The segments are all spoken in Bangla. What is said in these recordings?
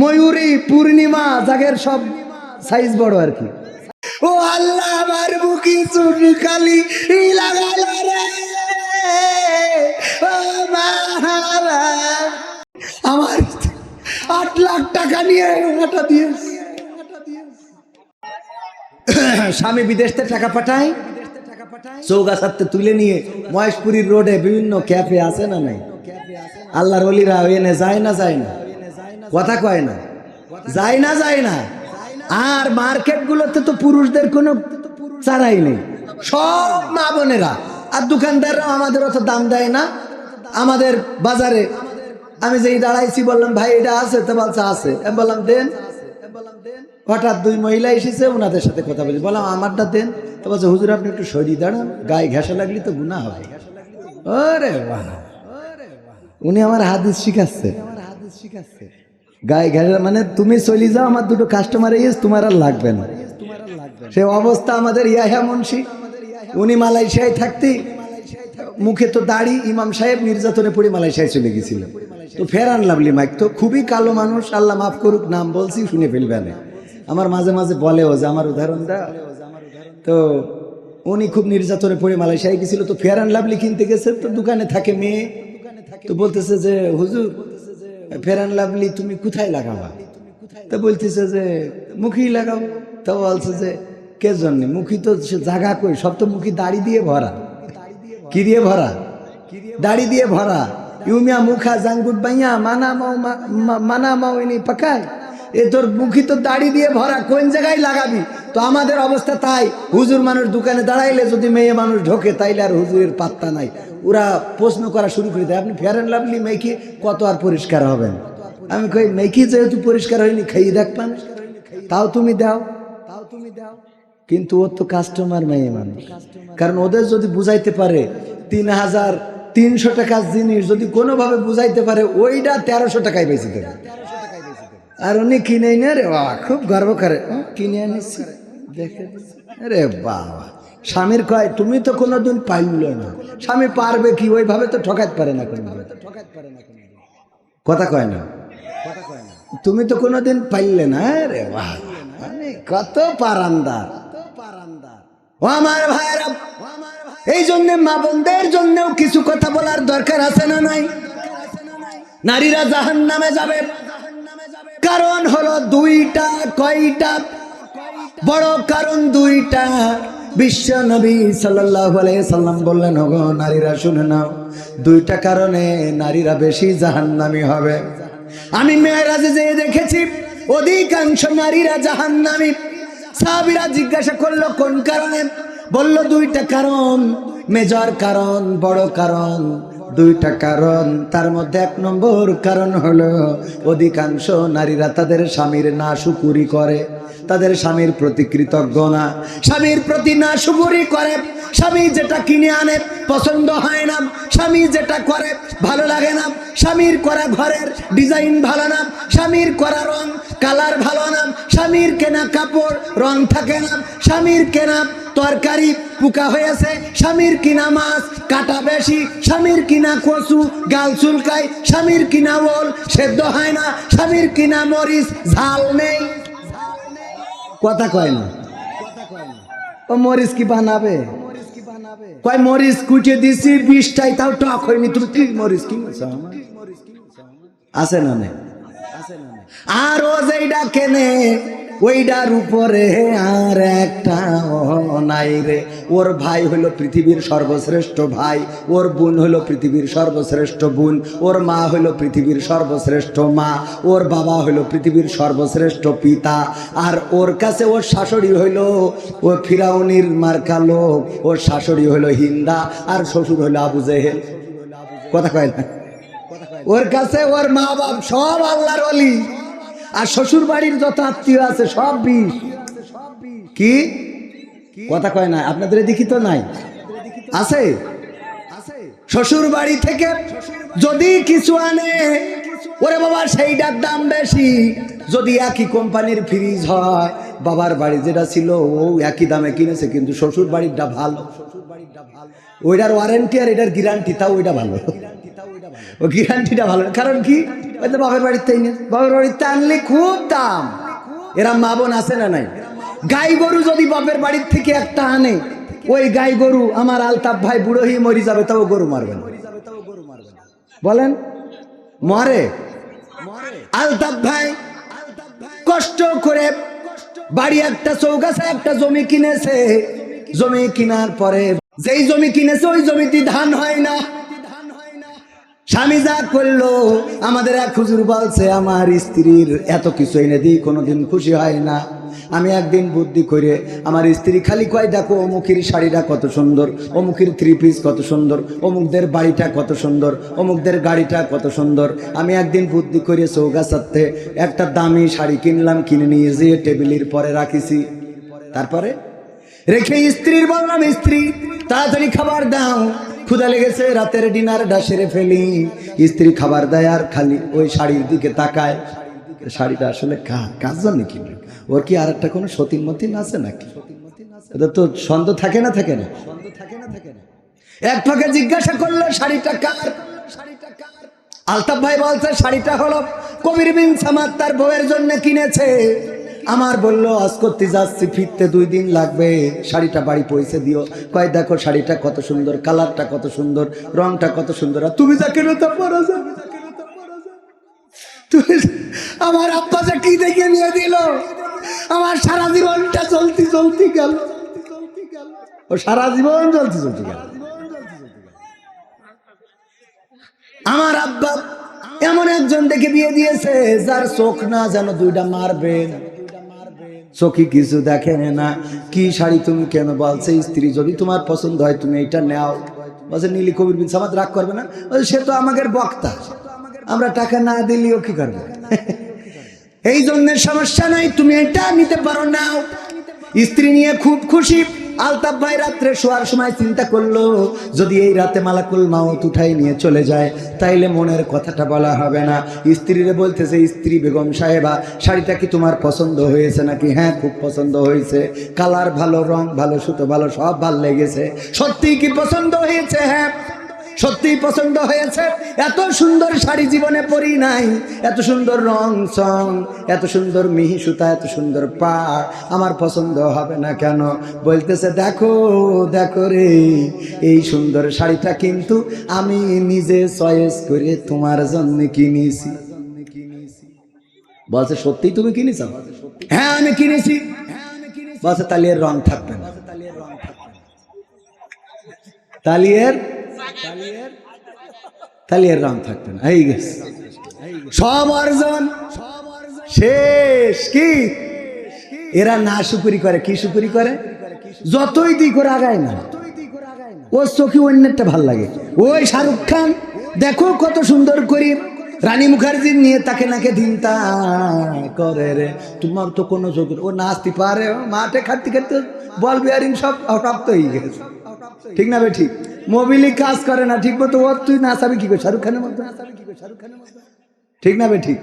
ময়ূরী, পূর্ণিমা, জাগের সব সাইজ বড় আর কি। ও আল্লাহ, আমার বুকি চুরি খালি লাগালো আমার আট লাখ টাকা নিয়ে ওটা দিয়েছে স্বামী বিদেশ থেকে টাকা পাঠায়। চৌগাছাতে তুলে নিয়ে মহেশপুরীর রোডে বিভিন্ন ক্যাফে আছে না নাই? আল্লাহর অলিরা এনে যায় না যায় না। কথা কয় না। যায় না যায় না। আর মার্কেট গুলোতে তো পুরুষদের কোনো চারাই নেই। সব মা বোনেরা। আর দোকানদাররাও আমাদের অত দাম দেয় না। আমাদের বাজারে আমি যেই দাঁড়াইছি, বললাম, ভাই, এটা আছে তো? বলছে, আছে। আমি বললাম, দেন। হঠাৎ দুই মহিলা এসেছে ওনাদের সাথে কথা বলি। বললাম, আমারটা দেন। তো বলছে, হুজুর, আপনি একটু সরি দাঁড়ান। গায়ে ঘেঁষা লাগলি তো গুণা হবে ওরে বাহ উনি আমার হাদিস শিখাচ্ছে। গায়ে ঘেঁষা মানে তুমি চলি যাও, আমার দুটো কাস্টমার এসে, তোমার আর লাগবে না। সে অবস্থা আমাদের ইয়াহা মুন্সি। উনি মালয়েশিয়ায় থাকতে মুখে তো দাড়ি, ইমাম সাহেব নির্যাতনে পড়ে মালয়েশিয়ায় চলে গেছিল। তো ফেরান লাভলি মাইক। তো খুবই কালো মানুষ, আল্লাহ মাফ করুক, নাম বলছি, শুনে ফেলবে না। আমার মাঝে মাঝে বলেও যে আমার উদাহরণটা তো উনি খুব নির্যাতনে পড়ে মালয়েশিয়ায় গেছিল। তো ফেয়ার অ্যান্ড লাভলি কিনতে গেছে। তো দোকানে থাকে মেয়ে। তো বলতেছে যে, হুজুর অ্যান্ড লাভলি, তুমি কোথায় লাগাবা? তো বলতেছে যে, মুখেই লাগাও। তা বলছে যে, কে জন্য? মুখী তো জাগা কই? সব তো মুখী দাড়ি দিয়ে ভরা। কি দিয়ে ভরা? দাড়ি দিয়ে ভরা। ইউমিয়া মুখা জাঙ্গুট বাইয়া মানা মাও মানা মাও ইনি পাকায়। এ তোর মুখী তো দাড়ি দিয়ে ভরা, কোন জায়গায় লাগাবি? তো আমাদের অবস্থা তাই, হুজুর মানুষ দোকানে দাঁড়াইলে যদি মেয়ে মানুষ ঢোকে, তাইলে আর হুজুরের পাত্তা নাই। ওরা প্রশ্ন করা শুরু করে দেয়, আপনি ফেয়ার অ্যান্ড লাভলি মেখে কত আর পরিষ্কার হবেন? আমি কই মেখি যেহেতু পরিষ্কার হয়নি খাইয়ে দেখবেন তাও তুমি দাও, তাও তুমি দাও। কিন্তু ওর তো কাস্টমার মেয়ে মানুষ। কারণ ওদের যদি বুঝাইতে পারে, তিন হাজার তিনশো টাকার জিনিস যদি কোনোভাবে বুঝাইতে পারে ওইটা তেরোশো টাকায় বেশি দেবে। আর উনি কিনে এনে রে বাবা, খুব গর্ব করে। কিনে এনেছি। দেখে রে বাবা, স্বামীর কয়, তুমি তো কোনোদিন পাইলে না। স্বামী পারবে কি? ওইভাবে তো ঠকাতে পারে না কোনো কথা কয় না। তুমি তো কোনোদিন পাইলে না রে মানে কত পারান্দার। ও আমার ভাইরা এই জন্য মা বোনদের জন্যও কিছু কথা বলার দরকার আছে না নাই? নারীরা জাহান নামে যাবে। কারণ হলো দুইটা, কয়টা? বড় কারণ দুইটা। বিশ্ব নবী সাল্লাম বললেন, ওগো, নারীরা শুনে নাও, দুইটা কারণে নারীরা বেশি জাহান্নামি হবে। আমি মেয়েরাজে যেয়ে দেখেছি, অধিকাংশ নারীরা জাহান্নামী। সাহাবীরা জিজ্ঞাসা করল, কোন কারণে? বলল, দুইটা কারণ, মেজর কারণ, বড় কারণ। দুইটা কারণ। তার মধ্যে এক নম্বর কারণ হলো, অধিকাংশ নারীরা তাদের স্বামীর না শুকুরি করে। তাদের স্বামীর প্রতি কৃতজ্ঞ না। স্বামীর প্রতি না শুকুরি করে, স্বামী যেটা কিনে আনে পছন্দ হয় না। স্বামী যেটা করে ভালো লাগে না। স্বামীর করা ঘরের ডিজাইন ভালো না। স্বামীর করা রং, কালার ভালো না। স্বামীর কেনা কাপড় রং থাকে না। স্বামীর কেনা তরকারি পোকা হয়েছে, স্বামীর কিনা মাছ কাটা বেশি, স্বামীর কিনা কচু গাল চুলকায়, স্বামীর কিনা ওল সেদ্ধ হয় না, স্বামীর কিনা মরিচ, ঝাল নেই। কথা কয় না। ও মরিচ কি বানাবে? কয়, মরিচ কুটে দিছি বিষটাই তাও টক হয়নি, তুমি কি মরিচ আমার? আছে না আর ও যেইটা কেনে ওইটার উপরে আর একটা নাই রে। ওর ভাই হলো পৃথিবীর সর্বশ্রেষ্ঠ ভাই, ওর বোন হলো পৃথিবীর সর্বশ্রেষ্ঠ বোন, ওর মা হলো পৃথিবীর সর্বশ্রেষ্ঠ মা, ওর বাবা হলো পৃথিবীর সর্বশ্রেষ্ঠ পিতা, আর ওর কাছে ওর শাশুড়ি হইল ও ফিরাউনির মার্কা লোক, ওর শাশুড়ি হলো হিন্দা, আর শ্বশুর হলো আবু জেহেল। কথা কয় না? ওর কাছে ওর মা বাপ সব আল্লাহর অলি আর শ্বশুর বাড়ির যত আত্মীয় আছে, সব বিষ। কি? কথা কয় না, আপনাদের এদিকে তো নাই। আছে? শ্বশুর বাড়ি থেকে যদি কিছু আনে, ওরে বাবা, সেইটার দাম বেশি। যদি একই কোম্পানির ফ্রিজ হয়, বাবার বাড়ি যেটা ছিল, ও একই দামে কিনেছে, কিন্তু শ্বশুর বাড়িটা ভালো। ওইটার ওয়ারেন্টি আর এটার গ্যারান্টি তাও ওইটা ভালো। ও গ্যারান্টিটা ভালো কারণ কি? ওই তো বাপের বাড়িতে বাপের বাড়িতে আনলে খুব দাম। এরা মা বোন আছে না নাই? গাই গরু যদি বাপের বাড়ির থেকে একটা আনে, ওই গাই গরু আমার আলতাপ ভাই বুড়ো হয়ে মরি যাবে, তাও গরু মারবে না। বলেন? মরে? আলতাপ ভাই কষ্ট করে বাড়ি একটা চৌগাছা, একটা জমি কিনেছে। জমি কিনার পরে যেই জমি কিনেছে, ওই জমিতে ধান হয় না। স্বামী যা করল, আমাদের এক হুজুর বলছে, আমার স্ত্রীর এত কিছু এনে দিই, কোনোদিন খুশি হয় না। আমি একদিন বুদ্ধি করে, আমার স্ত্রী খালি কয়, দেখো, অমুকের শাড়িটা কত সুন্দর, অমুকের থ্রি পিস কত সুন্দর, অমুকদের বাড়িটা কত সুন্দর, অমুকদের গাড়িটা কত সুন্দর। আমি একদিন বুদ্ধি করে চৌগাছাতে একটা দামি শাড়ি কিনলাম, কিনে নিয়ে যেয়ে টেবিলের পরে রাখিছি। তারপরে রেখে স্ত্রীর বললাম, স্ত্রী, তাড়াতাড়ি খাবার দাও। ক্ষুদা লেগেছে, রাতের ডিনারটা সেরে ফেলি। স্ত্রী খাবার দেয় আর খালি ওই শাড়ির দিকে তাকায়। শাড়িটা আসলে কার জন্য কিনবে? ওর কি আর একটা কোনো সতীন মতিন আছে নাকি? এটা তো সন্দেহ থাকে না থাকে না। এক ফাঁকে জিজ্ঞাসা করল শাড়িটা কার শাড়িটা কার? আলতাফ ভাই বলছে, শাড়িটা হলো কবির বিন সামাদ, তার বউয়ের জন্য কিনেছে। আমার বলল, আজ করতে যাচ্ছি, ফিরতে দুই দিন লাগবে। শাড়িটা বাড়ি পৌঁছে দিও। কয়, দেখো শাড়িটা কত সুন্দর, কালারটা কত সুন্দর, রংটা কত সুন্দর। আর তুমি যা কেন তা আমার আব্বা কি দেখে নিয়ে দিল। আমার সারা জীবনটা চলতি চলতি গেল। ও সারা জীবন চলতি গেল। আমার আব্বা এমন একজন দেখে বিয়ে দিয়েছে, যার চোখ না যেন দুইটা মারবে। চোখে কিছু দেখে না কি শাড়ি তুমি কেন বলছে? স্ত্রী যদি তোমার পছন্দ হয়, তুমি এটা নেও। বলছে, নীলি কবির বিন সামাদ রাগ করবে না? সে তো আমাদের বক্তা। আমরা টাকা না দিলেও কি করবে? এই জন্য সমস্যা নাই, তুমি এটা নিতে পারো, নাও। স্ত্রী নিয়ে খুব খুশি। আলতাফ ভাই রাত্রে শোয়ার সময় চিন্তা করল, যদি এই রাতে মালাকুল মাউত উঠাই নিয়ে চলে যায়, তাইলে মনের কথাটা বলা হবে না। স্ত্রীরে বলতেছে স্ত্রী বেগম সাহেবা, শাড়িটা কি তোমার পছন্দ হয়েছে নাকি? হ্যাঁ খুব পছন্দ হয়েছে। কালার ভালো, রং ভালো, সুতো ভালো, সব ভালো লেগেছে। সত্যিই কি পছন্দ হয়েছে? হ্যাঁ সত্যিই পছন্দ হয়েছে? এত সুন্দর শাড়ি জীবনে পরি নাই। এত সুন্দর রং সং, এত সুন্দর মিহি সুতা, এত সুন্দর পা, আমার পছন্দ হবে না কেন? বলতেছে, দেখো দেখো রে, এই সুন্দর শাড়িটা কিন্তু আমি নিজে চয়েস করে তোমার জন্য কিনেছি। বলছে, সত্যি তুমি কিনেছ? হ্যাঁ আমি কিনেছি। বলছে, তাহলে এর রং থাকবে না। তালিয়ের থাকবে না। এই গেছে। শেষ কি? এরা না সুপুরি করে, কি সুপুরি করে? যতই দিক আগায় না। চোখে ভালো লাগে। ওই শাহরুখ খান, দেখো কত সুন্দর করি। রানী মুখার্জি নিয়ে তাকে নাকে দিনতা করে রে। তোমার তো কোনো যোগ ও নাচতে পারে মাঠে খাটতে খাটতে বল বিয়ারিং সব প্রাপ্ত হয়ে গেছে। ঠিক না ভাই ঠিক। মোবিলি কাজ করে না, ঠিক মতো ওর তুই নাচাবি কি করে? শাহরুখ খানের মতো ঠিক না ভাই ঠিক।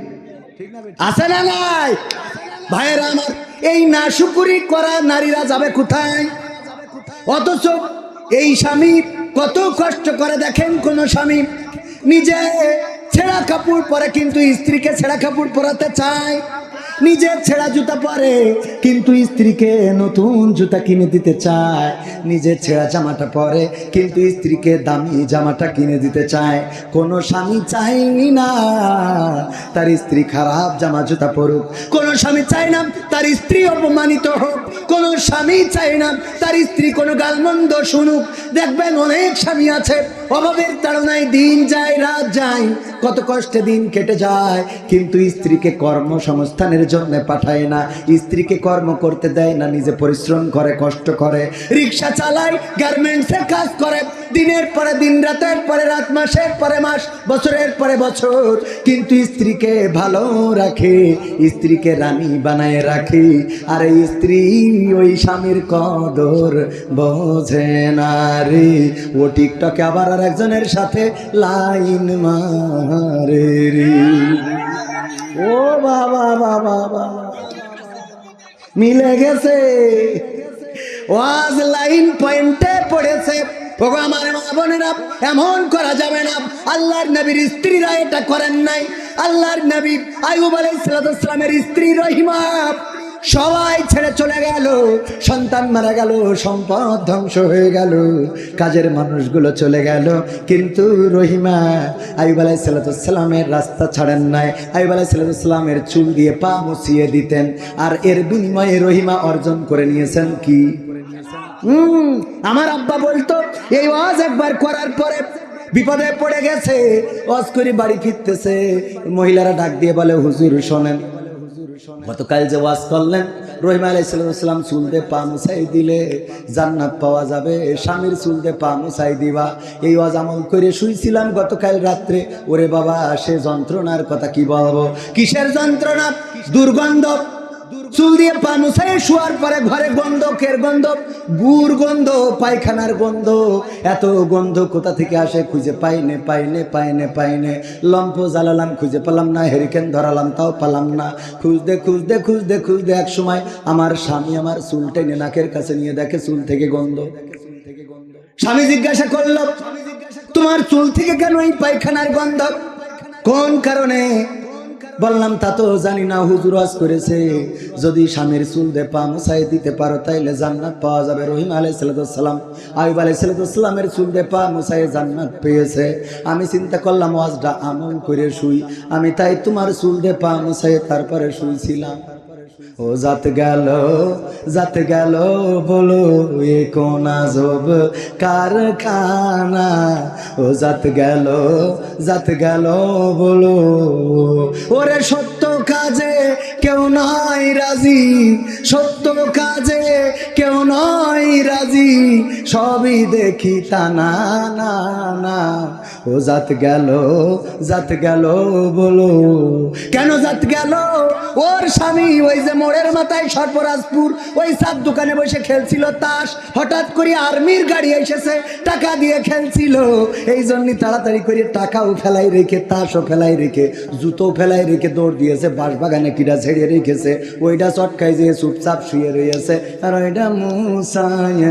আছে না নাই। ভাইয়েরা আমার, এই নাশুকুরি করা নারীরা যাবে কোথায়? অথচ এই স্বামী কত কষ্ট করে দেখেন কোন স্বামী। নিজে ছেঁড়া কাপড় পরে কিন্তু স্ত্রীকে ছেঁড়া কাপড় পরাতে চায়। নিজে ছেঁড়া জুতা পরে, কিন্তু স্ত্রীকে নতুন জুতা কিনে দিতে চায়। নিজে ছেঁড়া জামাটা পরে, কিন্তু স্ত্রীকে দামি জামাটা কিনে দিতে চায়। কোনো স্বামী চাই না, তার স্ত্রী খারাপ জামা জুতা পরুক। কোনো স্বামী চায় না, তার স্ত্রী অপমানিত হোক। কোনো স্বামী চায় না, তার স্ত্রী কোনো গালমন্দ শুনুক। দেখবেন অনেক স্বামী আছে, অভাবের তাড়নায় দিন যায়, রাত যায়। কত কষ্টে দিন কেটে যায়, কিন্তু স্ত্রীকে কর্মসংস্থানের জন্য পাঠায় না, স্ত্রীকে কর্ম করতে দেয় না, নিজে পরিশ্রম করে, কষ্ট করে। রিক্সা চালায় গার্মেন্টসে কাজ করে। দিনের পরে দিন, রাতের পরে রাত, মাসের পরে মাস, বছরের পরে বছর। কিন্তু স্ত্রীকে ভালো রাখে, স্ত্রীকে রানী বানায় রাখে। আর স্ত্রী ওই স্বামীর কদর বোঝে না রে। ও টিকটকে আবার আর একজনের সাথে লাইন মারে রে। ও বাবা বাবা বাবা মিলে গেছে। ওয়াজ লাইন পয়েন্টে পড়েছে। ওগো আমার এমন করা যাবে না। আল্লাহর নবীর স্ত্রীরা এটা করেন নাই। আল্লাহর নবী আয়ুব আলাইসালামের স্ত্রী রহিমা। সবাই ছেড়ে চলে গেল। সন্তান মারা গেল, সম্পদ ধ্বংস হয়ে গেল। কাজের মানুষগুলো চলে গেল। কিন্তু রহিমা আইব আলাই সাল্লামের রাস্তা ছাড়েন নাই। আইব আলাই সাল্লামের চুল দিয়ে পা মুছিয়ে দিতেন। আর এর বিনিময়ে রহিমা অর্জন করে নিয়েছেন কি? আমার আব্বা বলতো, এই ওয়াজ একবার করার পরে বিপদে পড়ে গেছে, ওয়াজ করে বাড়ি ফিরতেছে। মহিলারা ডাক দিয়ে বলে, হুজুর, শোনেন। গতকাল যে ওয়াজ করলেন, রহিম আলাইসালাম চুলতে পা মুছাই দিলে জান্নাত পাওয়া যাবে, স্বামীর চুলতে পা মুছাই দিবা। এই ওয়াজ আমল করে শুইছিলাম গতকাল রাত্রে। ওরে বাবা, সে যন্ত্রণার কথা কি বলব? কিসের যন্ত্রণা? দুর্গন্ধ। চুল দিয়ে পা শোয়ার পরে ঘরে গন্ধ, কের গন্ধ? গুড় গন্ধ, পায়খানার গন্ধ। এত গন্ধ কোথা থেকে আসে খুঁজে পাইনে পাইনে পাইনে পাইনে। লম্ফ জ্বালালাম, খুঁজে পেলাম না হেরিকেন ধরালাম, তাও পালাম না। খুঁজতে খুঁজতে খুঁজতে খুঁজতে এক সময় আমার স্বামী আমার চুল টেনে নাকের কাছে নিয়ে দেখে চুল থেকে গন্ধ। স্বামী জিজ্ঞাসা করল, তোমার চুল থেকে কেন এই পায়খানার গন্ধ? কোন কারণে? বললাম, তা তো জানি না, হুজুর আজ করেছে। যদি স্বামীর চুল দে পা মুছাই দিতে পারো, তাইলে জান্নাত পাওয়া যাবে। রহিম আলাই সালাতাম আইব আলাই সালাতামের চুল দে পা মুছাই জান্নাত পেয়েছে। আমি চিন্তা করলাম, ওয়াজটা আমল করে শুই। আমি তাই তোমার চুল দে পা মুছাই তারপরে শুইছিলাম। ও জাত গেল জাত গেল বলো এ কোন আজব কারখানা। ও জাত গেল জাত গেল বলো, ওরে সত্য কাজে কেউ নয় রাজি, সত্য কাজে কেউ নয় রাজি, সবই দেখি তা না না না। ও জাত গেল জাত গেল বলো, কেন জাত গেল? ওর স্বামী ওই যে মোড়ের মাথায় সর্পরাজপুর, ওই সাত দোকানে বসে খেলছিল তাস। হঠাৎ করে আর্মির গাড়ি এসেছে, টাকা দিয়ে খেলছিল। এই জন্যই তাড়াতাড়ি করে টাকাও ফেলাই রেখে, তাসও ফেলাই রেখে জুতো ফেলাই রেখে দৌড় দিয়েছে, বাঁশবাগানে কিরা ছেড়ে রেখেছে। ওইটা চটকাই যেয়ে চুপচাপ শুয়ে রয়েছে, আর ওইটা মুসায়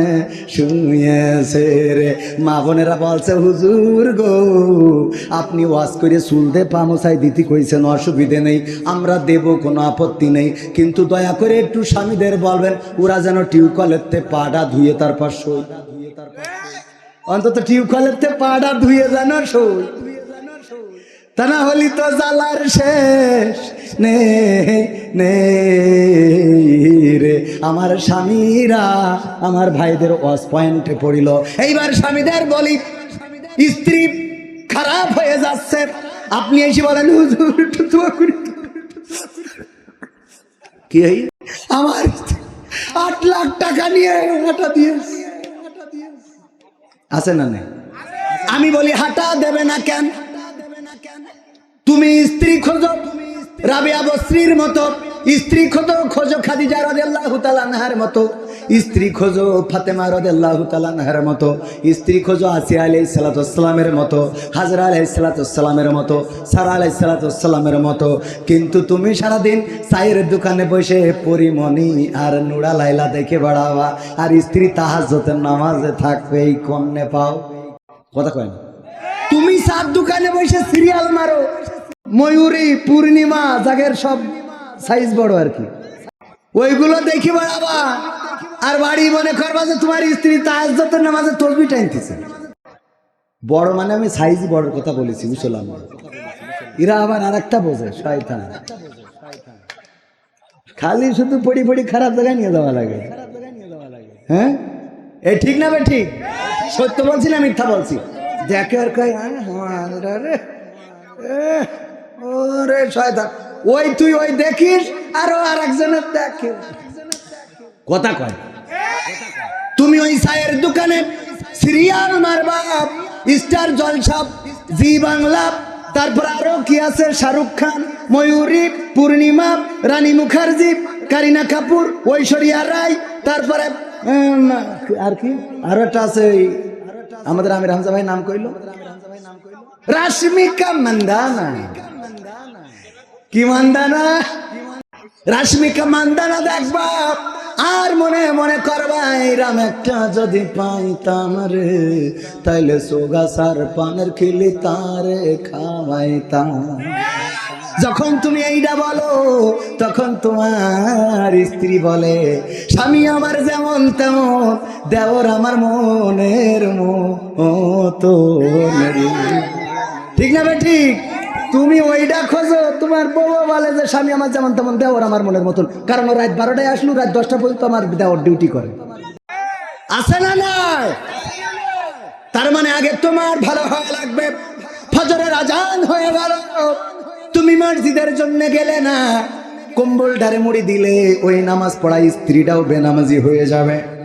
শুয়েছে রে। মা বোনেরা বলছে, হুজুর গো, আপনি ওয়াশ করে চুলতে পামসাই দিতে কইছেন, অসুবিধে নেই, আমরা দেব কোনো আপত্তি নেই। কিন্তু দয়া করে একটু স্বামীদের বলবেন, ওরা যেন টিউকলের তে পাটা ধুয়ে তারপর সই অন্তত টিউকলের তে পাটা ধুয়ে যেন সই তা না হলি তো জ্বালার শেষ নে নে রে। আমার স্বামীরা আমার ভাইদের ওয়াশ পয়েন্টে পড়িল। এইবার স্বামীদের বলি, স্ত্রী খারাপ হয়ে যাচ্ছে। আপনি এসে বলেন, হুজুর, একটু দোয়া করি। কি এই? আমার আট লাখ টাকা নিয়ে হাঁটা দিয়ে। আছে না নেই? আমি বলি হাঁটা দেবে না কেন? তুমি স্ত্রী খোঁজো। রাবিয়া বস্ত্রীর মতো। স্ত্রী খোঁজো খোঁজো খাদিজা তালা নাহার মতো। স্ত্রী খোঁজো ফাতেমা রাদিয়াল্লাহু তাআলা আনহার মতো, স্ত্রী খোঁজো আসিয়া আলাইহিস সালাতু সালামের মতো, হাজরা আলাইহিস সালাতু সালামের মতো, সারা আলাইহিস সালাতু সালামের মতো। কিন্তু তুমি সারাদিন চায়ের দোকানে বসে পরিমণি আর নুড়া লাইলা দেখে বেড়াবা, আর স্ত্রী তাহাজ্জুদের নামাজে থাকবে এই কন্যে পাও। কথা কয় তুমি সাত দোকানে বসে সিরিয়াল মারো, ময়ূরী, পূর্ণিমা, জাগের সব সাইজ বড় আর কি। ওইগুলো দেখি বেড়াবা। আর বাড়ি মনে করবা যে তোমার স্ত্রী তাহাজ্জতের নামাজে তসবি টাইনতেছে বড় মানে আমি সাইজ বড় কথা বলেছি বুঝলাম। এরা আবার আর একটা বোঝে শয়তান। খালি শুধু পড়ি পড়ি খারাপ জায়গায় নিয়ে যাওয়া লাগে। হ্যাঁ? এ ঠিক না বে ঠিক? সত্য বলছি না মিথ্যা বলছি? দেখে আর কয় "আহ, আমার রে এ, ওরে শয়তান। ওই তুই ওই দেখিস আরও আর একজনের দেখে। কথা কয়। তুমি ওই চায়ের দোকানে সিরিয়াল মারবা, স্টার জলছাপ জি বাংলা, তারপর আরও কি আছে? শাহরুখ খান, ময়ূরী, পূর্ণিমা, রানী মুখার্জি, কারিনা কাপুর, ঐশ্বরিয়া রায়, তারপরে আর কি? আরও একটা আছে আমাদের আমির হামজা ভাই নাম কইলো। রাশ্মিকা মান্দানা। কি মান্দানা? রাশ্মিকা মান্দানা দেখবা আর মনে মনে করবা এইরাম একটা যদি পাইতাম রে, তাইলে সোগাসার পানের খিলি তারে খাওয়াইতাম। যখন তুমি এইটা বলো, তখন তোমার স্ত্রী বলে, স্বামী আমার যেমন তেমন, দেওর আমার মনের মতো ঠিক না ঠিক? তুমি ওইটা খোঁজো, তোমার বউ বলে যে স্বামী আমার যেমন তেমন দেওর আমার মনের মতন। কারণ রাত বারোটায় আসলো, রাত দশটা পর্যন্ত আমার দেওয়ার ডিউটি করে। আছে না নাই? তার মানে আগে তোমার ভালো হওয়া লাগবে। ফজরের আজান হয়ে গেল। তুমি মসজিদের জন্য গেলে না। কম্বল ডারে মুড়ি দিলে ওই নামাজ পড়া স্ত্রীটাও বেনামাজি হয়ে যাবে।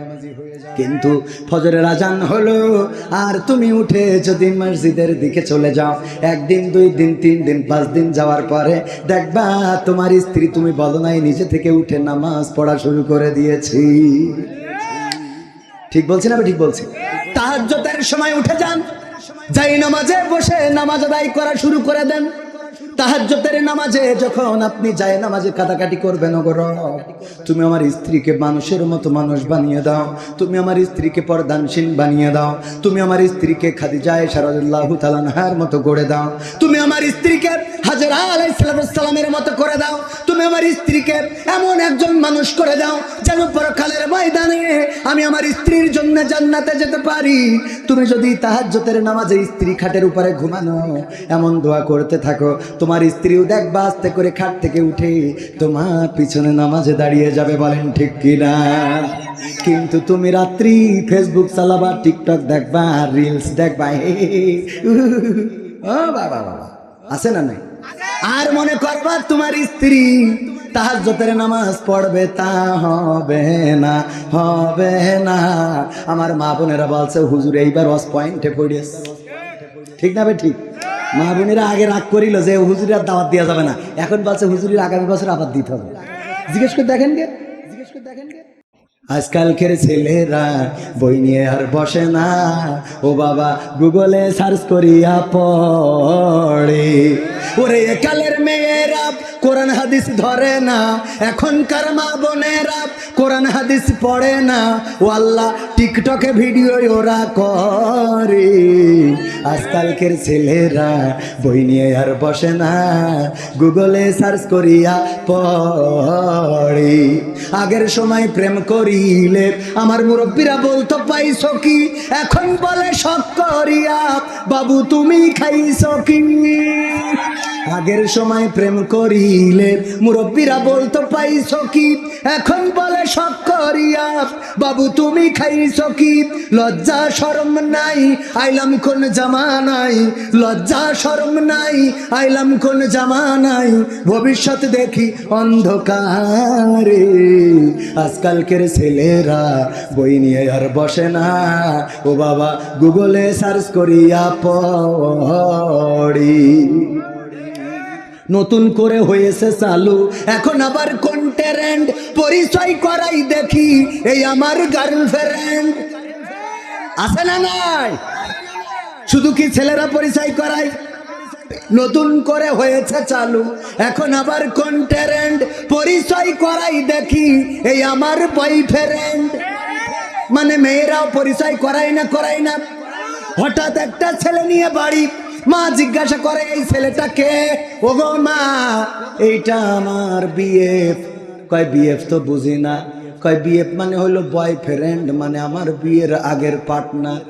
কিন্তু ফজরের আজান হলো। আর তুমি উঠে যদি মসজিদের দিকে চলে যাও, একদিন, দুই দিন, তিন দিন, পাঁচ দিন যাওয়ার পরে দেখবা তোমার স্ত্রী তুমি বলো নাই, নিজে থেকে উঠে নামাজ পড়া শুরু করে দিয়েছি। ঠিক বলছি না ঠিক বলছি? তাহাজ্জতের সময় উঠে যান, যাই নামাজে বসে নামাজ আদায় করা শুরু করে দেন। তাহাজ্জতের নামাজে যখন আপনি যায় নামাজে কাটাকাটি করবেন ওগর তুমি আমার স্ত্রীকে মানুষের মতো মানুষ বানিয়ে দাও। তুমি আমার স্ত্রীকে বানিয়ে দাও। তুমি আমার স্ত্রীকে মতো গড়ে দাও। তুমি আমার স্ত্রীকে মতো করে দাও। তুমি আমার স্ত্রীকে এমন একজন মানুষ করে দাও, যেন পরকালের ময়দানে আমি আমার স্ত্রীর জন্য জান্নাতে যেতে পারি। তুমি যদি তাহাজ্জতের নামাজে স্ত্রী খাটের উপরে ঘুমানো, এমন দোয়া করতে থাকো তোমার স্ত্রীও দেখবা আস্তে করে খাট থেকে উঠে তোমার পিছনে নামাজে দাঁড়িয়ে যাবে বলেন ঠিক কিনা? কিন্তু তুমি রাত্রি ফেসবুক চালাবা টিকটক দেখবা রিলস দেখবা, হে ও বাবা বাবা আছে না নাই? আর মনে করবা তোমার স্ত্রী তাহার তাহাজ্জতের নামাজ পড়বে, তা হবে না হবে না। আমার মা বোনেরা বলছে, হুজুর, এইবার ওয়াস পয়েন্টে পড়িয়েছে। ঠিক না ভাই ঠিক? মা বোনেরা আগে রাগ করিল যে হুজুরের দাওয়াত দেওয়া যাবে না। এখন বলছে হুজুরের আগামী বছর আবার দিতে হবে। জিজ্ঞেস করে দেখেন গে। জিজ্ঞেস করে দেখেন গে। আজকালকের ছেলেরা বই নিয়ে আর বসে না। ও বাবা গুগলে সার্চ করিয়া পড়ে। ওরে একালের মেয়েরা কোরআন হাদিস ধরে না। এখনকার মা বোনেরা কোরআন হাদিস পড়ে না। ও আল্লাহ, টিকটকে ভিডিও ওরা করে। আজকালকের ছেলেরা বই নিয়ে আর বসে না। গুগলে সার্চ করিয়া পড়ে। আগের সময় প্রেম করিলে আমার মুরব্বীরা বলতো, পাইছো কি? এখন বলে শখ করিয়া। বাবু, তুমি খাইছো কি? আগের সময় প্রেম করিলে মুরব্বীরা বলতো, পাইছো কি? এখন বলে, শখ করিয়া বাবু, তুমি খাইছো কি? লজ্জা, শরম নাই, আইলাম কোন জামা নাই। লজ্জা, শরম নাই, আইলাম কোন জামা নাই। ভবিষ্যৎ দেখি অন্ধকারে। আজকালকের ছেলেরা বই নিয়ে আর বসে না। ও বাবা, গুগলে সার্চ করিয়া পড়ি। নতুন করে হয়েছে চালু। এখন আবার কোন ট্যারেন্ট পরিচয় করাই দেখি, এই আমার গার্লফ্রেন্ড আছে না নাই? শুধু কি ছেলেরা পরিচয় করায়? নতুন করে হয়েছে চালু। এখন আবার কোন ট্যারেন্ট পরিচয় করাই দেখি, এই আমার বয়ফ্রেন্ড মানে মেয়েরাও পরিচয় করাই না করাই না। হঠাৎ একটা ছেলে নিয়ে বাড়ি মা জিজ্ঞাসা করে, এই ছেলেটা কে ও গো মা, এইটা আমার বিএফ। কয়, বিএফ তো বুঝি না। কয়, বিএফ মানে হলো বয়ফ্রেন্ড মানে আমার বিয়ের আগের পার্টনার।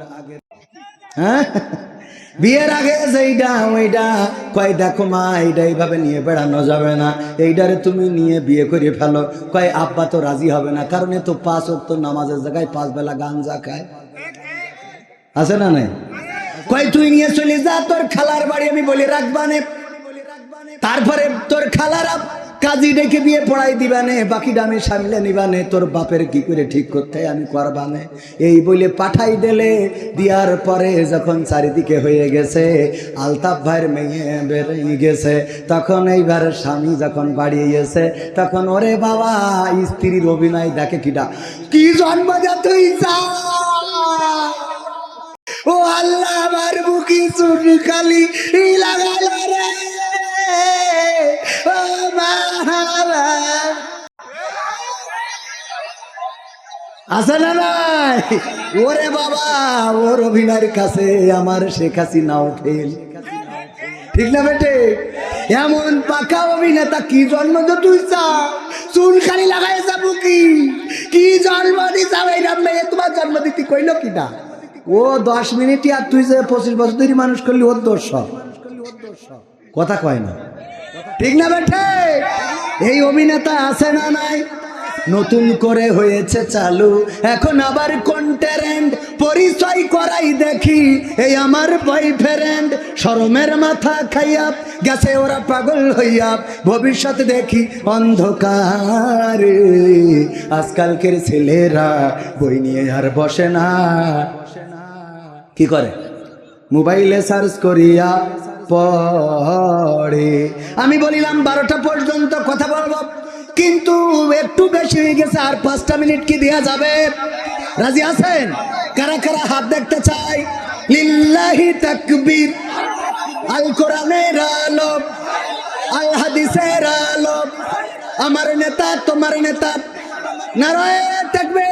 হ্যাঁ? বিয়ের আগে যেইটা ওইটা কয়, দেখো মা এইটা এইভাবে নিয়ে বেড়ানো যাবে না। এইটারে তুমি নিয়ে বিয়ে করে ফেলো। কয়, আব্বা তো রাজি হবে না, কারণ এ তো পাঁচ অক্ত নামাজের জায়গায় পাঁচ বেলা গাঞ্জা খায়। আছে না নাই? কয়, তুই নিয়ে চলে যা, তোর খালার বাড়ি আমি বলি রাখবানে তারপরে তোর খালারা কাজী ডেকে বিয়ে পড়াই দিবানে বাকিটা আমি সামলে নিবানে তোর বাপের কি করে ঠিক করতে আমি করবানে এই বলে পাঠাই দিলে, দিয়ার পরে যখন চারিদিকে হয়ে গেছে, আলতাফ ভাইয়ের মেয়ে বেরিয়ে গেছে, তখন এইবার স্বামী যখন বাড়িয়ে গেছে তখন ওরে বাবা, স্ত্রীর অভিনয় দেখে কিটা কি জন্মজা তুই যা! ও আল্লাহ, আমার বুকি চুরি খালি লাগাল রে। ও মাহারা। আছে না নাই? ওরে বাবা, ওর অভিনয়ের কাছে আমার শেখ হাসিনাও ফেল ঠিক না বেটে? এমন পাকা অভিনেতা কি জন্ম তো তুই চা? চুল খালি লাগাই যাব কি কি জন্ম রাম মেয়ে তোমার জন্ম দিতে কইল কি না ও দশ মিনিটই আর তুই যে পঁচিশ বছর ধরে মানুষ করলি, ওর দোষ। কথা কয় না। ঠিক না বেটে এই অভিনেতা আছে না নাই? নতুন করে হয়েছে চালু। এখন আবার কন্টেরেন্ট পরিচয় করাই দেখি, এই আমার বয়ফ্রেন্ড শরমের মাথা খাইয়া গেছে ওরা পাগল হইয়া। ভবিষ্যৎ দেখি অন্ধকারে। আজকালকের ছেলেরা বই নিয়ে আর বসে না। কি করে? মোবাইলে সার্চ করিয়া পড়ে। আমি বলিলাম, বারোটা পর্যন্ত কথা বলব। কিন্তু একটু বেশি হয়ে গেছে, আর পাঁচটা মিনিট কি দেওয়া যাবে? রাজি আছেন? কারা কারা হাত দেখতে চাই? লিল্লাহি তাকবীর। আল কোরআনের আলো আল হাদিসের আলো আমার নেতা, তোমার নেতা। নারায় থাকবে